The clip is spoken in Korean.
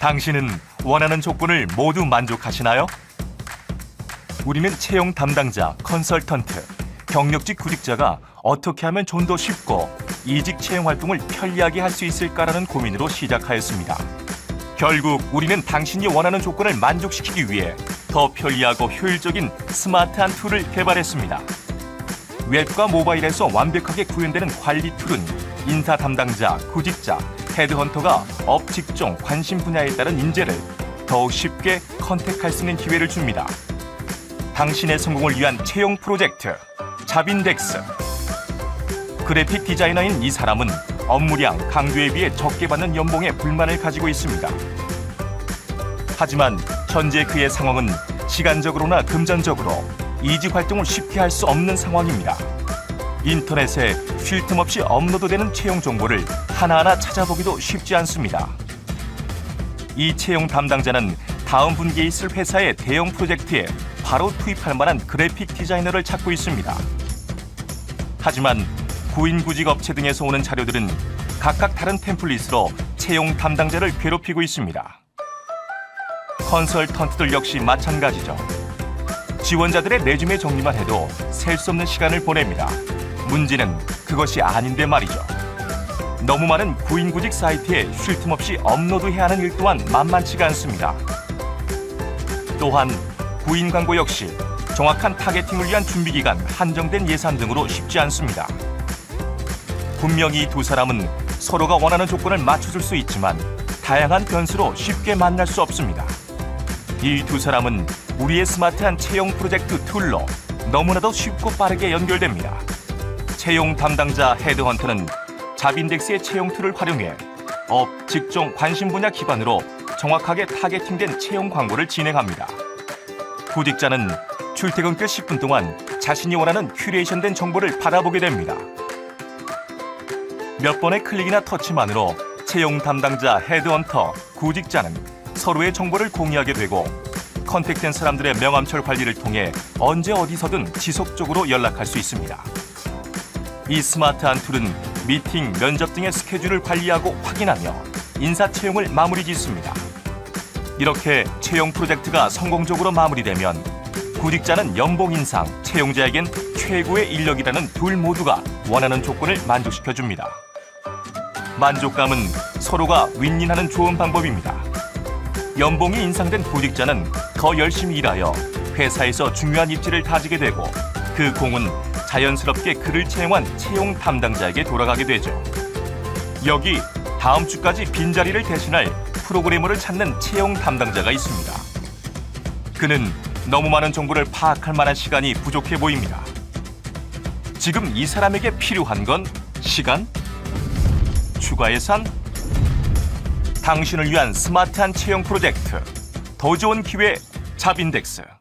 당신은 원하는 조건을 모두 만족하시나요? 우리는 채용 담당자, 컨설턴트, 경력직 구직자가 어떻게 하면 좀 더 쉽고 이직 채용 활동을 편리하게 할 수 있을까라는 고민으로 시작하였습니다. 결국 우리는 당신이 원하는 조건을 만족시키기 위해 더 편리하고 효율적인 스마트한 툴을 개발했습니다. 웹과 모바일에서 완벽하게 구현되는 관리 툴은 인사 담당자, 구직자, 헤드헌터가 업 직종 관심 분야에 따른 인재를 더욱 쉽게 컨택할 수 있는 기회를 줍니다. 당신의 성공을 위한 채용 프로젝트 자빈덱스 그래픽 디자이너인 이 사람은 업무량, 강도에 비해 적게 받는 연봉에 불만을 가지고 있습니다. 하지만 현재 그의 상황은 시간적으로나 금전적으로 이직 활동을 쉽게 할 수 없는 상황입니다. 인터넷에 쉴 틈 없이 업로드되는 채용 정보를 하나하나 찾아보기도 쉽지 않습니다. 이 채용 담당자는 다음 분기에 있을 회사의 대형 프로젝트에 바로 투입할 만한 그래픽 디자이너를 찾고 있습니다. 하지만 구인구직 업체 등에서 오는 자료들은 각각 다른 템플릿으로 채용 담당자를 괴롭히고 있습니다. 컨설턴트들 역시 마찬가지죠. 지원자들의 레주메 정리만 해도 셀 수 없는 시간을 보냅니다. 문제는 그것이 아닌데 말이죠. 너무 많은 구인구직 사이트에 쉴 틈 없이 업로드해야 하는 일 또한 만만치가 않습니다. 또한 구인 광고 역시 정확한 타겟팅을 위한 준비 기간, 한정된 예산 등으로 쉽지 않습니다. 분명히 이두 사람은 서로가 원하는 조건을 맞춰줄 수 있지만 다양한 변수로 쉽게 만날 수 없습니다. 이 두 사람은 우리의 스마트한 채용 프로젝트 툴로 너무나도 쉽고 빠르게 연결됩니다. 채용 담당자 헤드헌터는 잡인덱스의 채용 툴을 활용해 업, 직종, 관심 분야 기반으로 정확하게 타겟팅된 채용 광고를 진행합니다. 구직자는 출퇴근 끝 10분 동안 자신이 원하는 큐레이션된 정보를 받아보게 됩니다. 몇 번의 클릭이나 터치만으로 채용 담당자 헤드헌터, 구직자는 서로의 정보를 공유하게 되고 컨택된 사람들의 명함철 관리를 통해 언제 어디서든 지속적으로 연락할 수 있습니다. 이 스마트한 툴은 미팅, 면접 등의 스케줄을 관리하고 확인하며 인사 채용을 마무리 짓습니다. 이렇게 채용 프로젝트가 성공적으로 마무리되면 구직자는 연봉 인상, 채용자에겐 최고의 인력이라는 둘 모두가 원하는 조건을 만족시켜 줍니다. 만족감은 서로가 윈윈하는 좋은 방법입니다. 연봉이 인상된 구직자는 더 열심히 일하여 회사에서 중요한 입지를 다지게 되고 그 공은 자연스럽게 그를 채용한 채용 담당자에게 돌아가게 되죠. 여기 다음 주까지 빈자리를 대신할 프로그래머를 찾는 채용 담당자가 있습니다. 그는 너무 많은 정보를 파악할 만한 시간이 부족해 보입니다. 지금 이 사람에게 필요한 건 시간? 추가 예산? 당신을 위한 스마트한 채용 프로젝트. 더 좋은 기회 잡인덱스.